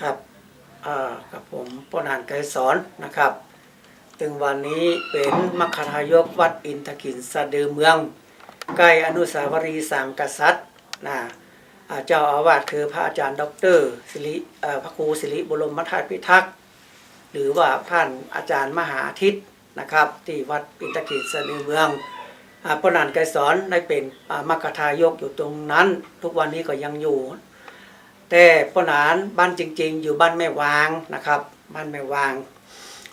ครับกับผมปนานไกรสอนนะครับ ถึงวันนี้เป็นมัคคทายกวัดอินทกินสะดือเมือง ใกล้อนุสาวรีย์สามกษัตริย์นะเจ้าอาวาสคือพระอาจารย์ดอกเตอรสิริพระครูสิริบรมธาตุพิทักษ์ หรือว่าท่านอาจารย์มหาอาทิตย์นะครับ ที่วัดอินทกินสะดือเมืองอปนานไกรสอนได้เป็นมัคคทายกอยู่ตรงนั้น ทุกวันนี้ก็ยังอยู่ แต่ปนานบ้านจริง ๆ อยู่บ้านแม่วางนะครับ บ้านแม่วาง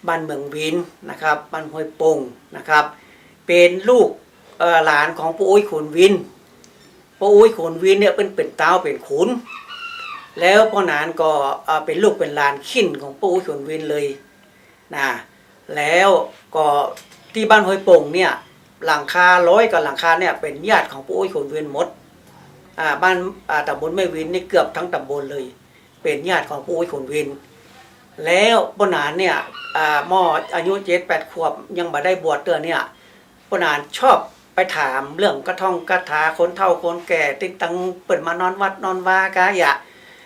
บ้านเมืองวินนะครับ บ้านห้วยปงนะครับ เป็นลูกหลานของปู่อุ้ยขุนวินปู่อุ้ยขุนวินเนี่ยเป็นเป็นเต้าเป็นขุน แล้วพ่อนานก็เป็นลูกเป็นหลานขิ้นของปู่อุ้ยขุนวินเลยนะแล้วก็ที่บ้านห้วยปงเนี่ยหลังคาร้อยกับหลังคาเนี่ยเป็นญาติของปู่อุ้ยขุนวินหมด บ้านาตำบลแม่วินนี่เกือบทั้งตำบลเลย เป็นญาติของปู่อุ้ยขุนวิน แล้วปนานเนี่ยอ่าหมออายุเจ็ดแปดขวบยังมาได้บวชเตือนเนี่ยปนานชอบไปถามเรื่องกระท่องกระถาคนเฒ่าคนแก่ ติดตังเปิดมานอนวัดนอนวากะอย่า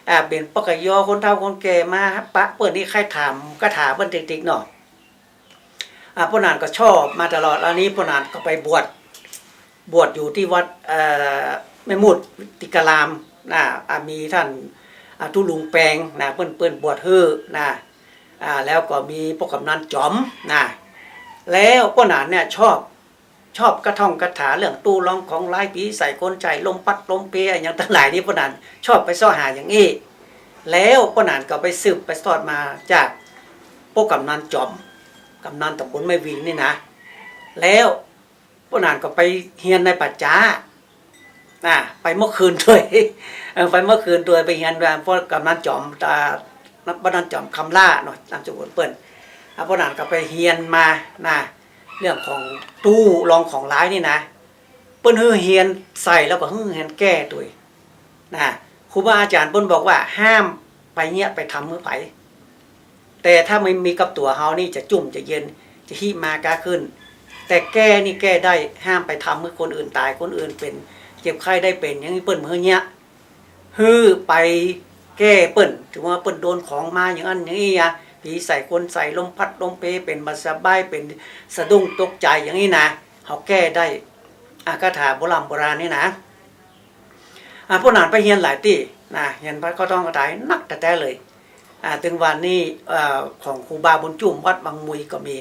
อ่าเป็นปกยอคนเฒ่าคนแก่มาปะเปิดนี่ใครถามกระถาเปิ้นติ๊กๆเนาะอ่าปนานก็ชอบมาตลอดแล้วนี้ปนานก็ไปบวชบวชอยู่ที่วัดเอ่อ แม่มุดติกรามนะมีท่านทุลุงแปลงนะเปิ้นเปิ้นบวชเฮือนะแล้วก็มีพวกกำนันจอมนะแล้วป้าหนานเนี่ยชอบชอบกระท่องกระถาเรื่องตู้ร้องของลายผีใส่คนใจลมพัดลมเพยอย่างทั้งหลายนี่ป้าหนานชอบไปซ่อหาอย่างนี้แล้วป้าหนานก็ไปสืบไปสอดมาจากพวกกำนันจอมกำนันตำบลไม่วิงนี่นะ แล้วป้าหนานก็ไปเฮียนในปัจจา อะไปเมื่อคืนด้วยไปเมื่อคืนด้วยไปเฮียนแรมเพราะกำนันจอมตานับนันจอมคำล่าเนาะนามสกุลเปิ้นอะเพราะนั้นก็ไปเฮียนมานะเรื่องของตู้รองของร้ายนี่นะเปิ้นฮือเฮียนใส่แล้วก็ฮือเฮียนแก้ตัวนะครูบาอาจารย์เปิ้นบอกว่าห้ามไปเนี้ยไปทำมือไผแต่ถ้าไม่มีกับตัวเฮานี่จะจุ่มจะเย็นจะหิมากาขึ้น แต่แก้นี่แก้ได้ห้ามไปทำมือคนอื่นตายคนอื่นเป็น เจ็บไข้ได้เป็นอย่างนี้เปิ้นมือเนี้ยฮือไปแก้เปิ้นถือว่าเปิ้นโดนของมาอย่างนั้นอย่างนี้อะผีใส่คนใส่ลมพัดลมเพเป็นมาสบายเป็นสะดุ้งตกใจอย่างนี้นะเขาแก้ได้อากาถาโบราณโบราณนี่นะอ่าพวกนั้นไปเฮียนหลายที่นะเฮียนพระก็ต้องกระถายนักแต่แต่เลยอ่าถึงวันนี้ของครูบาบุญจุ่มวัดบางมุยก็มี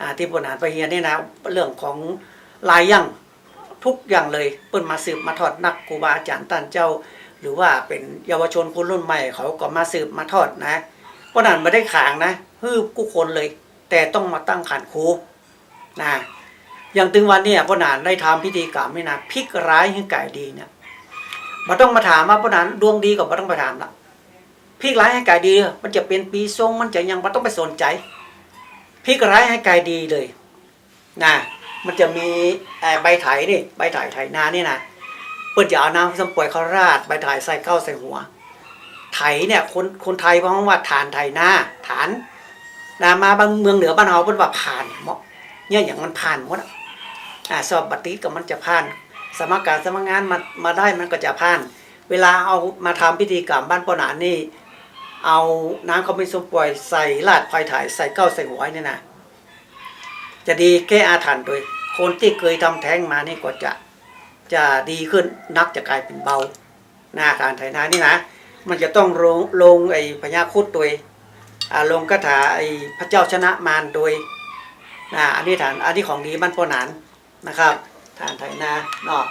อ่าที่พวกนั้นไปเฮียนนี่นะ เรื่องของลายยั่ง ทุกอย่างเลยเปิ้นมาสืบมาทอดนักครูบาอาจารย์ตันเจ้า หรือว่าเป็นเยาวชนคนรุ่นใหม่เขาก็มาสืบมาทอดนะเพราะนั้นไม่ได้ขางนะฮือกู้คนเลย แต่ต้องมาตั้งขันครูนะอย่างถึงวันนี้พราะนั้นได้ทำพิธีกรรมนี่นะพลิกร้ายให้ไก่ดีเนี่ยมาต้องมาถามว่าพราะนั้นดวงดีก็มาต้องไปถามละพลิกร้ายให้ไก่ดี มันจะเป็นปีทรงมันจะยังมาต้องไปสนใจพลิกร้ายให้ไก่ดีเลยนะ มันจะมีใบไถนี่ใบไถไถนานี่นะเปิดจะเอาน้ำสมป่วยเขาราดใบไถใส่เข้าใส่หัว ไถเนี่ยคนคนไทยเพราะว่าฐานไถนาฐานนามาบางเมืองเหนือบ้านเฮาเป็นว่าผ่านเมาะเนี่ยอย่างมันผ่านหมดอ่าสอบบัตรติกับมันจะผ่าน สมัครการสมัครงานมามาได้มันก็จะผ่าน เวลาเอามาทำพิธีกรรมบ้านปอนานนี่ เอาน้ำเขาไม่สมป่วยใส่ลาดไฟถ่ายใส่เข้าใส่หัวเนี่ยนะจะดีแก้อาถรรพ์โดย คนที่เคยทำแท้งมานี่ก็จะจะดีขึ้นนักจะกลายเป็นเบาหน้าการไถนานี่นะ มันจะต้องลงลงไอ้พญาคุดโดยลงคาถาไอ้พระเจ้าชนะมารโดยนะอันนี้ฐานอันนี้ของดีบ้านพ่อหนานนะครับฐานไถนาเนาะ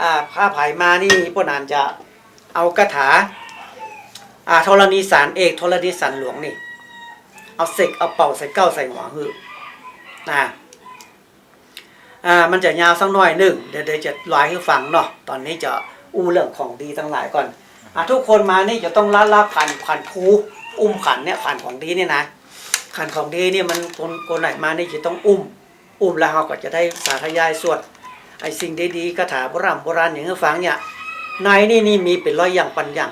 อ่าผ้าไผ่มานี่พ่อหนานจะเอาคาถาอ่าธรณีสารเอกธรณีสารหลวงนี่ เอาเสกเอาเป่าใส่เก้าใส่หัวหือนะ อ่ามันจะยาวสักหน่อยหนึ่งเดี๋ยวเดี๋ยวจะลอยให้ฟังเนาะตอนนี้จะอู้เรื่องของดีทั้งหลายก่อนอะทุกคนมานี่จะต้องละละผ่านผ่านคูอุ้มขันเนี่ยผ่านของดีเนี่ยนะขันของดีเนี่ยมันคนคนไหนมานี่จะต้องอุ้ม อุ้มแล้วเขาก็จะได้สาธยายสวดไอ้สิ่งดีๆคาถาโบราณโบราณอย่างที่ฟังเนี่ยในนี่นี่มีเป็นร้อยอย่างปันอย่าง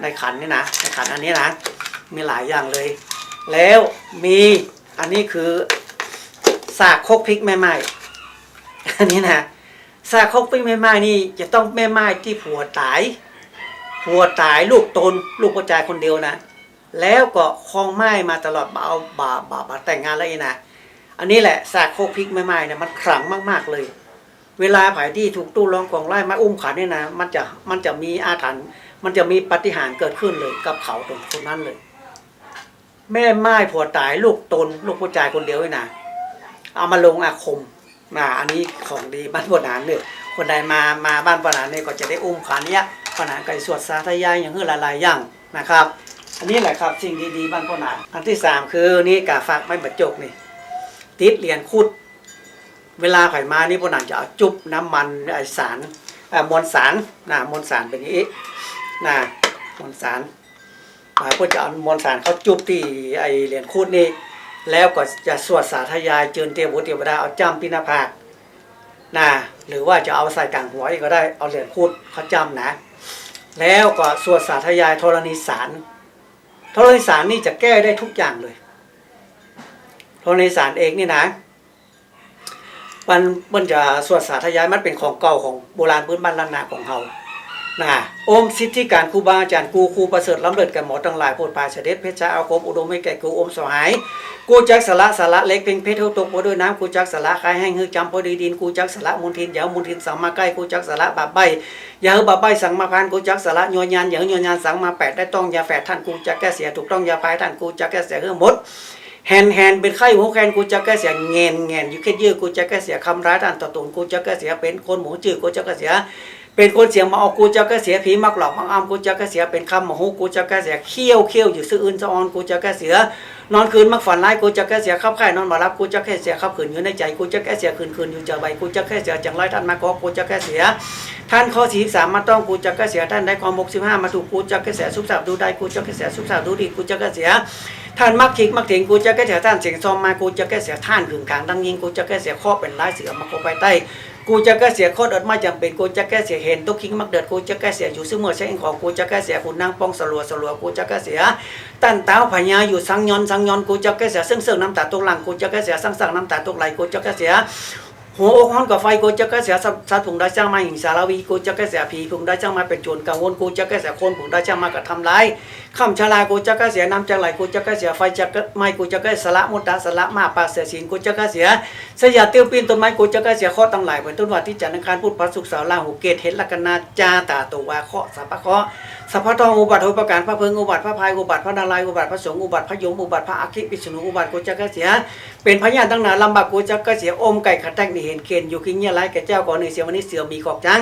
ในขันนี่นะในขันอันนี้นะมีหลายอย่างเลย แล้วมีอันนี้คือสากคกพริกแม่ไม้ อันนี้นะสากคกพริกแม่ไม้นี่จะต้องแม่ไม้ที่ผัวตายผัวตายลูกตนลูกกระจายคนเดียวนะ แล้วก็คลองไม้มาตลอดบ่เอาบ่าบ่าบ่าแต่งงานแล้วอีนะอันนี้แหละสากโคกพริกไม้ไม้เนี่ยมันขลังมากๆเลย เวลาผายที่ถูกตู้รองกองไล่มาอุ้มขันเนี่ยนะมันจะมันจะมีอาถรรพ์มันจะมีปฏิหารเกิดขึ้นเลยกับเขาตรงคนนั้นเลย แม่ไม้ผัวตายลูกตนลูกผู้ชายคนเดียวนี่นะเอามาลงอาคม นะอันนี้ของดีบ้านปนานเนี่ยคนใดมามาบ้านปนานเนี่ยก็จะได้อุ้มขันเนี้ยปนานไก่สวดสาธยายอย่างเฮือหลายๆอย่างนะครับ อันนี้แหละครับสิ่งดีๆบ้านปนานอันที่สามคือนี่กาฝากไม่บรรจกนี่ติดเหรียญคุด เวลาไข่มานี่พวกนั้นจะเอาจุบน้ำมันไอสารมวลสารนะมวลสารเป็นอย่างนี้นะมวลสารหมายพวกจะเอามวลสารเขาจุบที่ไอเหรียญคูดนี่ แล้วก็จะสวดสาธยายเจิญเทวุเทวดาเอาจ้ำพินาภาคนะหรือว่าจะเอาใส่กลางหัวอีกก็ได้เอาเหรียญคูดเขาจำนะ แล้วก็สวดสาธยายธรณีสารธรณีสารนี่จะแก้ได้ทุกอย่างเลยธรณีสารเองนี่นะมันมันจะสวดสาธยายมันเป็นของเก่าของโบราณพื้นบ้านล้านนาของเฮา นะอมสิทธิการครูบาอาจารย์กูครูประเสริฐล้ำเลิศกันหมอทั้งหลายโพดปลายเสด็จเพชรชาเอาคมอุดมให้แก่กูอมสหาย กูจักสละสละเล็กเพ่งเพชรเท่าตกบ่ด้วยน้ำกูจักสละคายแห้งหือจำพอดีดินกูจักสละมุนทินยาเอามุนทินสั่งมาใกล้กูจักสละบาปใบอย่าเอบาปใบสั่งมาพานกูจักสละโยนยานอย่าเอโยนยานสั่งมาแปดได้ต้องยาแฝดท่านกูจักแก้เสียถูกต้องยาพายท่านกูจักแก้เสียเฮือหมดแฮนแฮนเป็นไข้หัวแคนกูจะแก้เสียเงนเงนอยู่แค่ยื้อกูจะแก้เสียคำร้ายท่านต่อตุนกูจะแก้เสียเป็นคนหมูจืดกูจะแก้เสีย เป็นคนเสียงมาเอากูจะแก้เสียผีมักหลอกมักอ้ามกูจะแก้เสียเป็นคำหมูกูจะแก้เสียเขี้ยวเขี้ยวอยู่ซื่ออื่นสะออนกูจะแก้เสียนอนคืนมักฝันร้ายกูจะแก้เสียขับไข่นอนมารับกูจะแก้เสียขับขืนอยู่ในใจกูจะแก้เสียคืนคืนอยู่เจอใบกูจะแก้เสียจังไรท่านมาขอกูจะแก้เสีย ท่านข้อสี่สามมาต้องกูจะแก้เสียท่านได้ความหกสิบห้ามาถูกกูจะแก้เสียสุขสับดูได้กูจะแก้เสียสุขสับดูดีกูจะแก้เสีย ท่านมักถิกมักถิงกูจะแก้เสียท่านเสียงซอมมากูจะแก้เสียท่านขึงกางดังยิงกูจะแก้เสียข้อเป็นร้ายเสือมาโคไปใต้ กูจะแก้เสียข้อเดิดไม่จำเป็นกูจะแก้เสียเห็นตุกคิงมักเดือดกูจะแก้เสียอยู่ซึ่งเมื่อใช้เองของกูจะแก้เสียคุณนางป้องสลัวสลัวกูจะแก้เสียตั้นเต้าพญาอยู่สังยอนสังยอนกูจะแก้เสียซึ่งซึ่งน้ำตาตกหลังกูจะแก้เสียสังสังน้ำตาตกไหลกูจะแก้เสียหัวอกฮ้อนกับไฟกูจะแก้เสียสัตว์สัตว์ผงได้จ้างมาหิงสารวีกูจะแก้เสียผีผงได้จ้างมาเป็นโจรกังวลกูจะแก้เสียคนผงได้จ้างมากระทำร้าย คำชาลากูจะก้เสียน้ำจะไหลกูจะก้เสียไฟจะก้ไม้กูจะก้สละมุตตาสละมาปาเสียสินกูจะก้เสียสยาเตียวปีนต้นไม้กูจะก้เสียข้อตั้งหลายเป็นต้นวัดที่จันทร์อังคารพุธพระศุกร์เสาร์ลาหูเกตเห็นลักนาจาตาตัววาเคาะสัพพะเคาะสัพพะทองอุบัติโหประการพระเพิงอุบัติพระพายอุบัติพระนารายอุบัติพระสงฆ์อุบัติพระยมอุบัติพระอาคิปิสนุอุบัติโกจักเสีย เป็นพญานตั้งนานลำบากโกจักเสียอมไก่ขัดแตกนี่เห็นเกณฑ์อยู่กินเนี่ยไรแก่เจ้าก่อนหนี่งเสียวันนี้เสือมีกอกจัง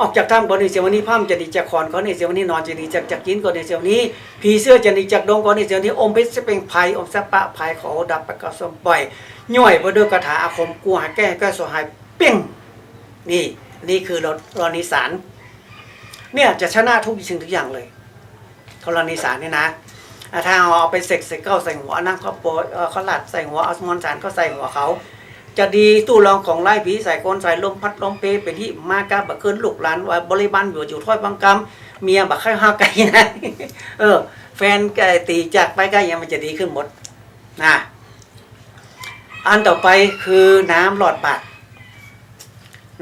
ออกจากถ้ำก่อนหนี่งเสียวันนี้พ่ำจะดีจากคอนก่อนหนี่งเสียวันนี้นอนจะดีจากจากกินก่อนหนี่งเสียวันนี้ผีเสื้อจะดีจากดงก่อนนี่เสียวันนี้อมเพชรจะเป็นภัยอมสัปะภัยขอดับประกาศสมปล่อยย่อยบ่ด้วยคาถาอาคมกูหาแก้แก้สหายเปี้ยงนี่นี่คือรรนิสารเนี่ยจะชนะทุกสิ่งทุกอย่างเลยธรณีสารเนี่ยนะอะถ้าเอาเอไปเสกเสกเก้าใส่หัวนั่งเขาโปรยเขาหลัดใส่หัวเอามอนสารเขาใส่หัวเขาจะดีตู้รองของไล่ผีใส่คนใส่ลมพัดลมเปเป็นที่มากาบักเคินลูกหลานว่าบริบาลอยู่อยู่ถ้อยบังกำ เมียบักไข่ห้าไก่นะเออ แฟนไก่ตีจากไปไก่ยังมันจะดีขึ้นหมดนะอันต่อไปคือน้ำหลอดบาด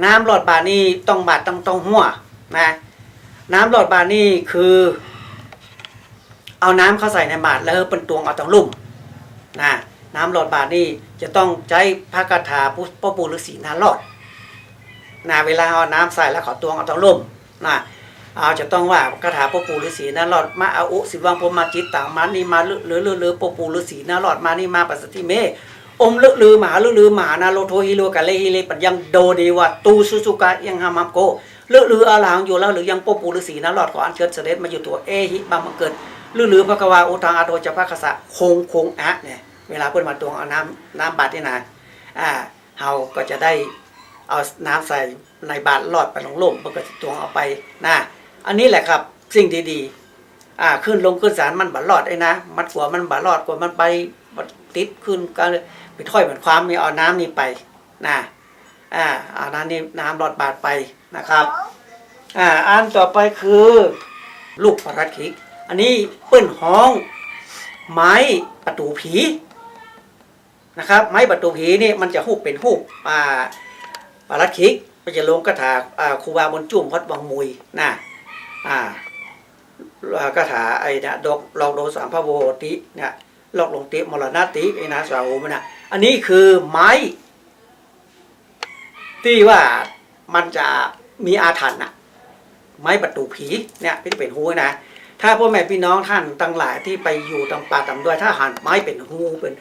น้ำหลอดบาดนี่ต้องบาดต้องต้องหัวนะน้ำหลอดบาดนี่คือ เอาน้ำเข้าใส่ในบาตรแล้วเป็นตวงเอาตรงลุ่มนะน้ำหลอดบาตรนี่จะต้องใช้พระคาถาพ่อปู่ฤาษีนาหลอดนะเวลาเอาน้ำใส่แล้วขอตวงเอาตรงลุ่มนะ เอาจะต้องว่าคาถาพ่อปู่ฤาษีนาหลอดมาอาอุสิวังพรมาจิตต่างมานี่มาลือลือลือลือพ่อปู่ฤาษีนาหลอดมานี่มาปัสสติเมอมลือลือมหาลือลือมหานาโลโทฮิโลกะเลฮิเลปัญญังโดเดวะตูสุสุกะยังหามัมโกลือลืออาหลังอยู่แล้วหรือยังพ่อปู่ฤาษีนาหลอดขออัญเชิญเสด็จมาอยู่ตัวเอหิบัมมังเกิดหรือหรือพระกวาอุทังอาโดจะพระกษะคงคงอะเนี่ยเวลาเพิ่นมาตวงเอาน้ำน้ำบาตรนี่นะอ่าเฮาก็จะได้เอาน้ำใส่ในบาตรลอดไปลงลมเพิ่นก็สิตวงเอาไปนะ อันนี้แหละครับสิ่งดีๆอ่าขึ้นลงขึ้นศาลมันบาลอดไอ้นะมันกลัวมันบาลอดกว่ามันไปติดขึ้นก็ไปถ้อยเหมือนความมีเอาน้ำนี่ไปนะอ่าเอาน้ำนี่น้ำหลอดบาตรไปนะครับอ่าอันต่อไปคือ ลูกประทัดขิก อันนี้เปิ้นห้อง ไม้ประตูผีนะครับ ไม้ประตูผีนี่มันจะหูบเป็นหูบอ่าปรัดคิกมันจะลงกระถาอ่าครูบาบนจุ่มพัดวังมุยนะ อ่าคาถาไอ้เนี่ยดอกลอกโดสามพระโวติเนี่ยลอกลงติมรณะติไอ้นะสาวมันนะอันนี้คือไม้ ที่ว่ามันจะมีอาถรรพ์น่ะไม้ประตูผีเนี่ยพี่เป็นหูนะถ้าพ่อแม่พี่น้องท่านตั้งหลายที่ไปอยู่ตำป่าตำด้วย ถ้าหันไม้เป็นหูเป็น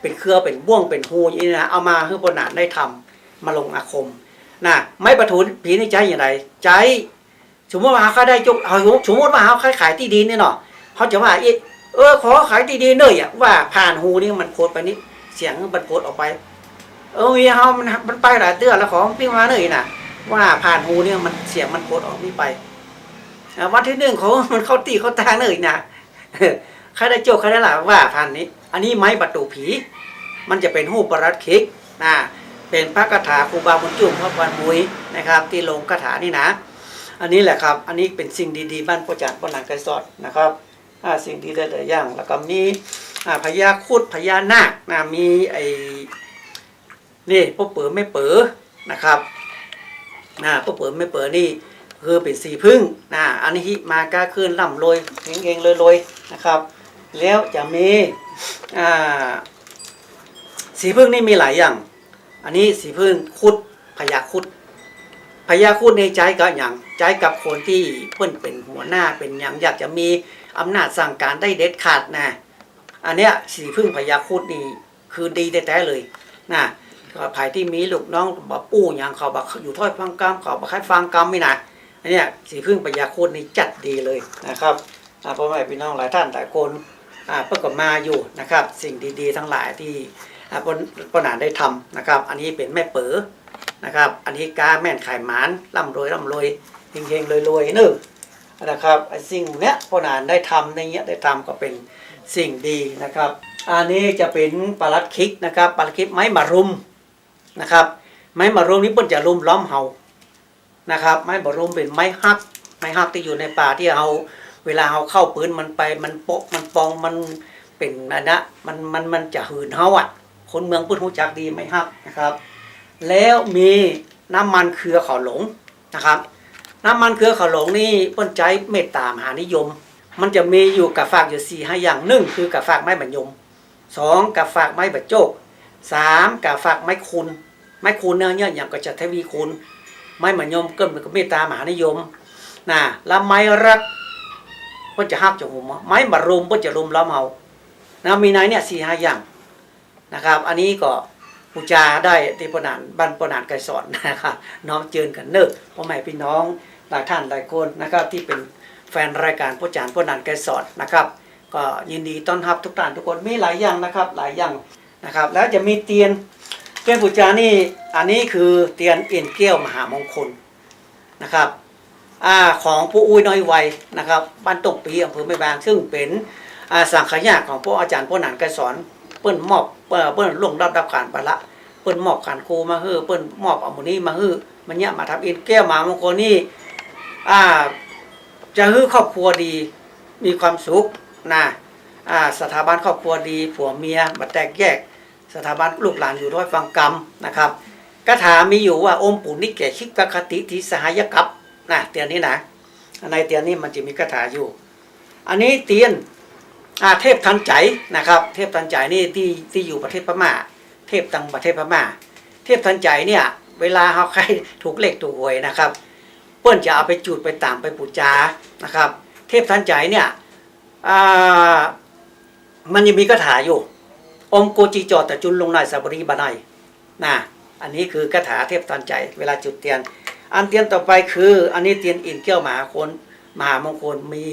เป็นเครือเป็นบ่วงเป็นหูอย่างนี้นะเอามาให้ปนานได้ทำมาลงอาคมนะไม้ประตูผีนี่ใจอย่างไรใจ สมมติว่าเขาได้จุกเอาสมมติว่าเขาขายขายที่ดินนี่เนาะเขาจะว่าอีเออขอขายที่ดินเนยอะว่าผ่านหูนี่มันโพดไปนี่เสียงมันโพดออกไป เออมีเฮามันมันไปหลายเตือแล้วของพี่มาเนยน่ะ ว่าผ่านหูเนี่ยมันเสียงมันโพดออกนี่ไปวันที่หนึ่งเขามันเข้าตีเขาตางเนยนะใครได้โจกใครได้หล่ะว่าผ่านนี้ อันนี้ไม้ประตูผี มันจะเป็นหูปรัดคิกนะเป็นพระคาถาครูบาบุญจุ่มพระวันมุยนะครับ ที่ลงคาถานี่นะ อันนี้แหละครับ อันนี้เป็นสิ่งดีๆบ้านพ่อจานพ่อหนังไกรสอดนะครับอ่าสิ่งดีหลายๆอย่างแล้วก็มีพญาคุดพญานาคนะมีไอ้นี่พ่อเป๋อไม่เป๋อนะครับนะพ่อเป๋อไม่เป๋อนี่คือเป็นสีพึ่งนะอันนี้มาก้าขึ้นล่ำรวยเฮงๆรวยๆนะครับ แล้วจะมีอ่าสีพึ่งนี่มีหลายอย่าง อันนี้สีพึ่งคุดพญาคุด พญาครุดในใจกับอย่างใจกับคนที่เพิ่นเป็นหัวหน้าเป็นอย่างอยากจะมีอำนาจสั่งการได้เด็ดขาดนะอันเนี้ยสีพึ่งพญาครุดนี่คือดีแท้ๆเลยนะภายที่มีลูกน้องบปู่อย่างเขาบักอยู่ถ้อยฟังกรรมเขาบักคัดฟังกรรมไม่นะอันเนี้ยสีพึ่งพญาครุดนี่จัดดีเลยนะครับอ่าพ่อแม่พี่น้องหลายท่านหลายคนอ่าเพิ่งก็มาอยู่นะครับ สิ่งดีๆ ทั้งหลายที่อ่าปนปนานได้ทำนะครับ อันนี้เป็นแม่เป๋อ นะครับ อันนี้กาแม่นขายหมานร่ำรวยร่ำรวยเฮงๆรวยๆนึงนะครับไอ้สิ่งเนี้ยพอนานได้ทำในเนี้ยได้ทำก็เป็นสิ่งดีนะครับ อันนี้จะเป็นปลาลัดคิกนะครับปลาลัดคิกไม้มารุมนะครับ ไม้มารุมนี้เปิ้นจะรุมล้อมเฮานะครับ ไม้มารุมเป็นไม้ฮัก ไม้ฮักที่อยู่ในป่าที่เอาเวลาเอาเข้าปืนมันไปมันโปะมันปองมันเป็นอันะมันมันมันจะหืนเฮาอะคนเมืองพิ่นรู้จักดีไม้ฮักนะครับ แล้วมีน้ำมันเครือเขาหลงนะครับ น้ำมันเครือเขาหลงนี่เปิ้นใจเมตตามหานิยม มันจะมีอยู่กับฝากอยู่สี่ห้าอย่างหนึ่งคือกับฝากไม้บรรยมสองกับฝากไม้บรรโจกสามกับฝากไม้คุณไม้คุณเนี่ยเนี่ยอย่างก็จะทวีคุณไม้บรรยมก็เหมือนกับเมตตามหานิยมนะแล้วไม้รักเปิ้นจะหักจะหุมไม้บรรมเปิ้นจะรุมล้อมเฮานะมีในเนี่ยสี่ห้าอย่างนะครับ อันนี้ก็ ปูจาได้ที่ปนานบ้านปนานไกรสอนนะครับน้องเจิญกันเนิกพ่อแม่พี่น้องหลายท่านหลายคนนะครับที่เป็นแฟนรายการพ่อจานพ่อนานไกรสอนนะครับก็ยินดีต้อนรับทุกท่านทุกคนมีหลายอย่างนะครับหลายอย่างนะครับ แล้วจะมีเตียนเตียนปูจานี่อันนี้คือเตียนเอ็นเกี้ยวมหามงคลนะครับอาของผู้อุ้ยน้อยวัยนะครับบ้านตกปีอำเภอแม่บางซึ่งเป็นสังขยาของพวกอาจารย์พ่อนานไกรสอนเปิ้นมอบ เอ่อเปิ้นลงรับรับการไปละเปิ้นมอบขันครูมาฮื้อเปิ้นมอบอามูนี้มาฮื้อมันเนี่ยมาทำเอ็นแก้วหมามงคลนี่อ่า จะฮื้อครอบครัวดี มีความสุขนะอ่าสถาบันครอบครัวดี ผัวเมียบัดแตกแยก สถาบันลูกหลานอยู่ด้วยฟังกรรมนะครับคาถามีอยู่ว่าอมปู่นิแก่ชิกคติทิสหายกับนะเตียนนี้นะในเตียนนี้มันจะมีคาถาอยู่ อันนี้เตียน อาเทพทันใจนะครับ เทพทันใจนี่ที่ที่อยู่ประเทศพม่า เทพตังประเทศพม่า เทพทันใจเนี่ยเวลาเขาใครถูกเลขถูกหวยนะครับเปิ้นจะเอาไปจุดไปตามไปปูจานะครับ เทพทันใจเนี่ยมันยังมีคาถาอยู่ อมโกจิจอดตะจุนลงนายสับรีบานายนะอันนี้คือคาถาเทพทันใจ เวลาจุดเทียน อันเทียนต่อไปคือ อันนี้เทียนอินเกี้ยวมหาคนมหามงคลมี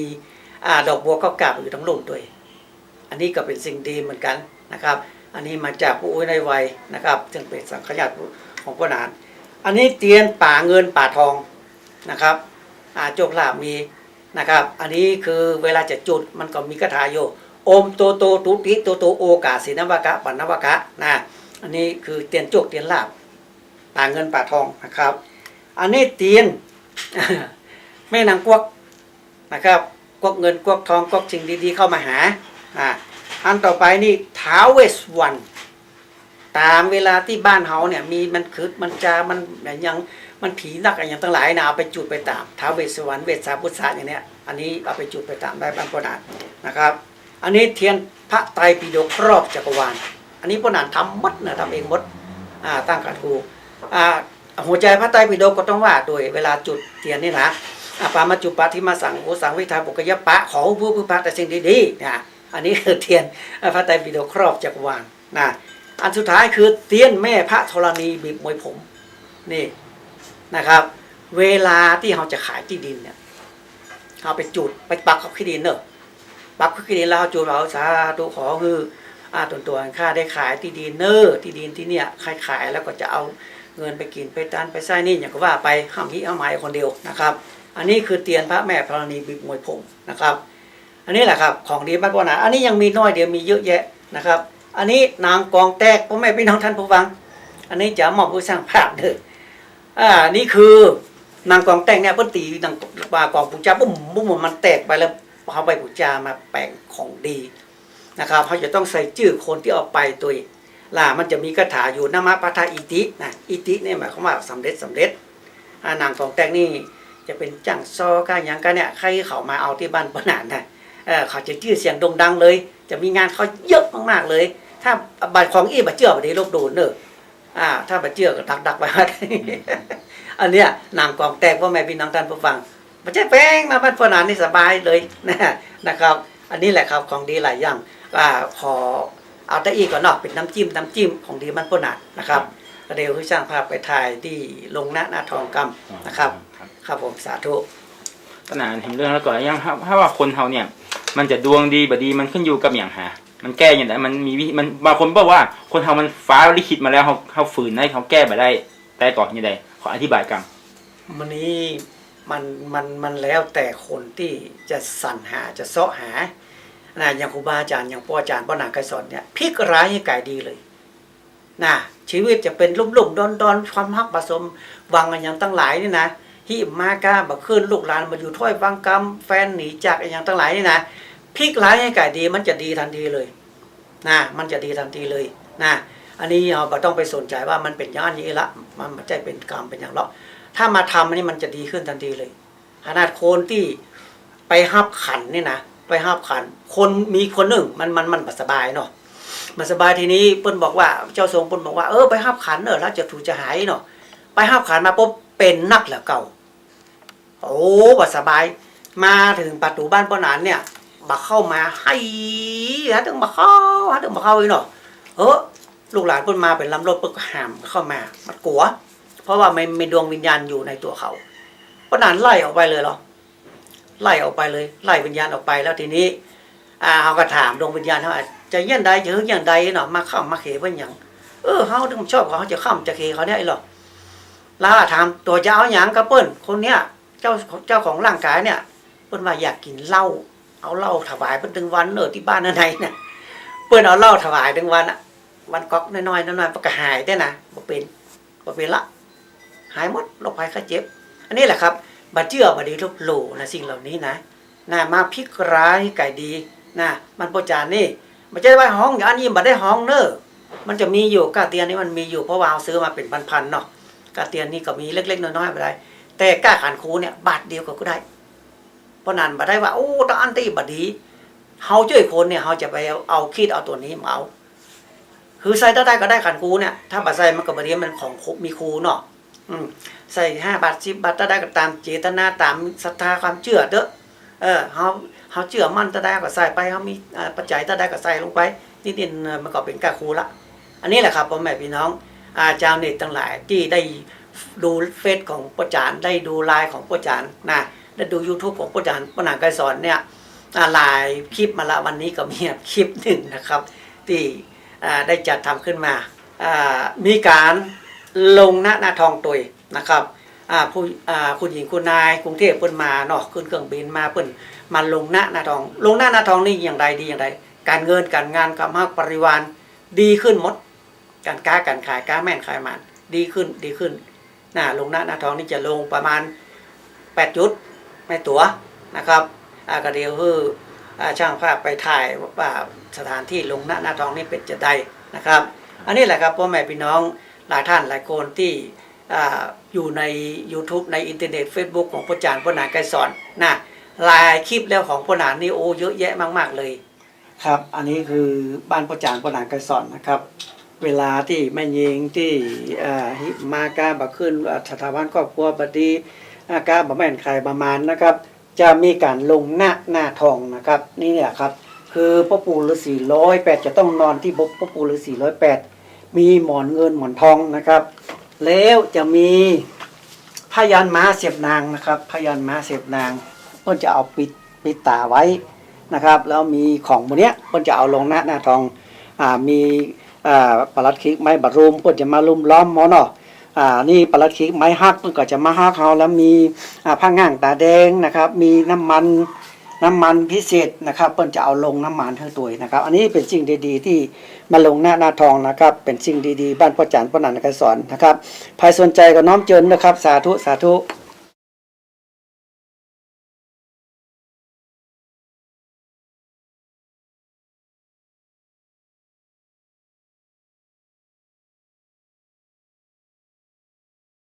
อ่าดอกบัวเก้ากาบอยู่ทั้งโลกด้วย อันนี้ก็เป็นสิ่งดีเหมือนกันนะครับ อันนี้มาจากผู้อุ้ยในวัยนะครับซึ่งเป็นสังขยาตของพระนาน อันนี้เตียนป่าเงินป่าทองนะครับอาโจกลาบมีนะครับ อันนี้คือเวลาจะจุดมันก็มีคาถาโยโอมโตโตตุติโตโตโอกาสินวกะปันนวกะนะอันนี้คือเตียนโจกเตียนลาบป่าเงินป่าทองนะครับ อันนี้เตียนแม่นางกวกนะครับกวกเงินกวกทองกวกสิ่งดีๆเข้ามาหา อ่าอันต่อไปนี่ท้าเวสวรรณตามเวลาที่บ้านเฮาเนี่ยมีมันคือมันจะมันอย่างมันผีนักอย่างต่างหลายนะเอาไปจุดไปตามท้าเวสวรรณเวสสาพุทธะอย่างเนี้ยอันนี้เอาไปจุดไปตามได้บ้านปนานนะครับ อันนี้เทียนพระไตรปิฎกรอบจักรวาล อันนี้ปนานทำมดนะทำเองมดอ่าตั้งกันครูอ่าหัวใจพระไตรปิฎกก็ต้องว่าโดยเวลาจุดเทียนนี่นะอาปามาจุปะที่มาสั่งโอสังวิทาปุกยปะขอผู้ผู้พระแต่สิ่งดีๆนะ อันนี้คือเทียนพระไตรปิฎกครอบจักรวาลนะอันสุดท้ายคือเทียนแม่พระธรณีบีบมวยผมนี่นะครับ เวลาที่เราจะขายที่ดินเนี่ยเราไปจุดไปปักกับที่ดินเนอะปักกับที่ดินแล้วเราจุดเราสาธุขอคืออาตัวตัวข้าได้ขายที่ดินเนอร์ที่ดินที่เนี่ยใครขายแล้วก็จะเอาเงินไปกินไปตานไปไส้นี่อย่างก็ว่าไปห้ามที่ห้ามหมายคนเดียวนะครับ อันนี้คือเตียนพระแม่ธรณีบีบมวยผมนะครับ อันนี้แหละครับของดีมากกว่านะอันนี้ยังมีน้อยเดียวมีเยอะแยะนะครับ อันนี้นางกองแตกพ่อแม่พี่น้องท่านผู้ฟัง อันนี้จะมอบผู้สร้างภาพเด้ออ่านี่คือนางกองแตกเนี่ยเพิ่นตีนางปากองปูจาบุ้มบุ้มมันแตกไปแล้วเอาไปปูจามาแปลงของดีนะครับเขาจะต้องใส่ชื่อคนที่เอาไปตัวล่ะมันจะมีคาถาอยู่นามะปะทาอิตินะอิติเนี่ยหมายความว่าสำเร็จสำเร็จนางกองแตกนี่จะเป็นจังซอก้าหยังกันเนี่ยใครเขามาเอาที่บ้านปนานนะ เออเขาจะชื่อเสียงโด่งดังเลย จะมีงานเขาเยอะมากๆเลย ถ้าบัตรของอีบัตรเจือบัตรนี้ลบโดนเนอะอ่า ถ้าบัตรเจือก็ดักดักๆไปอันเนี้ยนางกองแตกพ่อแม่พี่น้องท่านผู้ฟังมันจะแป้งมาบ้านปนานนี่สบายเลยนะนะครับ อันนี้แหละครับของดีหลายอย่างอ่าขอเอาแต่อีกก่อนเนาะเป็นน้ำจิ้มน้ำจิ้มของดีบ้านปนานนะครับก็เดี๋ยวคือช่างภาพไปถ่ายที่ลงหน้าหน้าทองกำนะครับ ครับผมสาธุขนาดเห็นเรื่องแล้วก็ยังถ้าถ้าว่าคนเขาเนี่ย มันจะดวงดีบดีมันขึ้นอยู่กับอย่างหา มันแก้อย่างไรมันมีวิมันบางคนบอกว่า คนเขามันฟ้าลิขิตมาแล้วเขาเขาฝืนได้เขาแก้ไปได้ แต่ก่อนยังไงขออธิบายกันมันนี้มันมันมันแล้วแต่คนที่จะสรรหาจะเสาะหานะอย่างครูบาอาจารย์อย่างพ่ออาจารย์พ่อหนางไกรสอนเนี่ยพลิกร้ายให้กายดีเลยนะชีวิตจะเป็นลุ่มลุ่มดอนดอนความฮักผสมวังกันอย่างตั้งหลายนี่นะ ฮิมากาบักขึ้นลูกหลานมาอยู่ถ้อยวังกรรมแฟนหนีจากอย่างตั้งหลายนี่นะพลิกร้ายให้กลายดีมันจะดีทันทีเลยนะมันจะดีทันทีเลยนะอันนี้เราต้องไปสนใจว่ามันเป็นย่านนี้ละ มันไม่ใช่เป็นกรรมเป็นอย่างหรอกถ้ามาทำอันนี้มันจะดีขึ้นทันทีเลยขนาดคนที่ไปหับขันนี่นะไปหับขัน คนมีคนหนึ่งมันมันมันสบายเนาะมันสบายทีนี้เปิ้นบอกว่า เจ้าทรงเปิ้นบอกว่าเออไปหับขันเนอะแล้วจะถูกจะหายเนาะไปหับขันมาปุ๊บเป็นนักแล้วเก่า โอ้บสบาย มาถึงประตูบ้านป้านานเนี่ยมาเข้ามาให้ฮะถึงมาเข้าฮะถึงมาเข้าอีกเนาะเออลูกหลานเปิ้นมาเป็นลำรถเปิ้นก็ห้ามเข้ามา มันกลัว เพราะว่าไม่ไมีดวงวิญญาณอยู่ในตัวเขาปนานไล่ออกไปเลยเหรอไล่ออกไปเลย ไล่วิญญาณออกไปแล้วทีนี้ อ่าเขาก็ถามดวงวิญญาณเขาว่าจะเยี่ยนใดจะหึงอย่างใดเนาะมาเข้ามาเขเป็นอย่างเออเขาถึงชอบเขาจะข้ามจะเขเขาเนี่ยไอ้หรอแล้วถามตัวจะเอาอย่างกระเปิ้นคนเนี้ย เจ้าเจ้าของร่างกายเนี่ยเปิ้นว่าอยากกินเหล้าเอาเหล้าถวายเปิ้นถึงวันเนอที่บ้านนั่นไหนเนี่ยเปิ้นเอาเหล้าถวายถึงวันอะวันก๊อกน้อยๆน้อยๆมันก็หายได้นะบ่เป็นบ่เป็นละหายหมดโรคภัยไข้เจ็บ อันนี้แหละครับบัดเจือบดีลบหลู่นะสิ่งเหล่านี้นะนะมาพิกร้ายไก่ดีนะมันประจานนี่มันจะได้ห้องอย่างอันนี้บันได้ห้องเนอะมันจะมีอยู่กาเตียนนี่มันมีอยู่เพราะว่าเอาซื้อมาเป็นพันๆเนาะกาเตียนนี่ก็มีเล็กๆน้อยๆไปได้ แต่กล้าขันคูเนี่ยบาทเดียวก็ได้เพราะนั้นบัได้ว่าโอ้ต้องอันตีบัดดีเฮาช่วยคนเนี่ยเฮาจะไปเอาคิดเอาตัวนี้มาเอาคือใส่ได้ก็ได้ขันคูเนี่ยถ้าบัใส่มันก็บัดนี้มันของมีครูเนาะอืมใส่ห้าบาทสิบบาทถ้าได้ก็ตามเจตนาตามศรัทธาความเชื่อเด้อเออเฮาเฮาเชื่อมั่นถ้าได้ก็ใส่ไปเฮามีปัจจัยถ้าได้ก็ใส่ลงไปนิดๆเออมันก็เป็นกาคูละอันนี้แหละครับพ่อแม่พี่น้องอาจารย์เน็ตทั้งหลายที่ได้ ดูเฟซของพ่อจานได้ดูไลน์ของพ่อจานนะได้ดู YouTube ของพ่อจานปนางไกรสอนเนี่ยอ่าไลน์คลิปมาละวันนี้ก็มีคลิปหนึ่งนะครับ ที่ได้จัดทำขึ้นมา มีการลงหน้าหน้าทองตัวยนะครับผู้คุณหญิงคุณนายกรุงเทพเพิ่นมาเนาะขึ้นเครื่องบินมาเพิ่นมาลงหน้าหน้าทอง ลงหน้าหน้าทองนี่อย่างไรดีอย่างไรการเงินการงานการมากปริวารดีขึ้นหมด การค้าการขายค้าแม่นขายมันดีขึ้นดีขึ้น นะลงหน้าหน้าทองนี่จะลงประมาณ 8 จุดไม่ตัวนะครับอากระเดียวคืออาช่างภาพไปถ่ายว่าสถานที่ลงหน้าหน้าทองนี่เป็นจะใดนะครับ อันนี้แหละครับพ่อแม่พี่น้องหลายท่านหลายคนที่ออยู่ใน YouTube ในอินเทอร์เน็ต Facebook ของพระอจารย์พระนางไกรสอนนะลายคลิปแล้วของพ่อหนานนี่โอ้เยอะแยะมาก ๆเลย ครับ อันนี้คือบ้านพ่อจางพ่อหนานไกรสอนนะครับ เวลาที่แม่ยิงที่อ่าฮิมากาบะขึ้นสถาบันครอบครัวบดีอากาบะแม่นใครประมาณนะครับ จะมีการลงหน้าหน้าทองนะครับ นี่เนี่ยครับ คือพ่อปู่ฤาษีร้อยแปดจะต้องนอนที่พ่อปู่ฤาษีร้อยแปดมีหมอนเงินหมอนทองนะครับ แล้วจะมีพยานม้าเสียบนางนะครับพยานม้าเสียบนางเพิ่นจะเอาปิดปิดตาไว้นะครับ แล้วมีของพวกเนี้ยเพิ่นจะเอาลงหน้าหน้าทองอ่ามี อ่าปลัดคิกไม้บรรรุมเพิ่นจะมาลุมล้อมหมอเนาะอ่านี่ปลัดคิกไม้ฮักเพิ่นก็จะมาฮักเขาแล้วมีผ้าง่างตาแดงนะครับ มีน้ำมันน้ำมันพิเศษนะครับเพิ่นจะเอาลงน้ำมันให้ตัวนะครับ อันนี้เป็นสิ่งดีๆ ที่มาลงหน้าหน้าทองนะครับ เป็นสิ่งดีๆ บ้านพ่อจันทร์พ่อหนันกสอนนะครับใครสนใจก็น้อมเจิญนะครับ สาธุสาธุ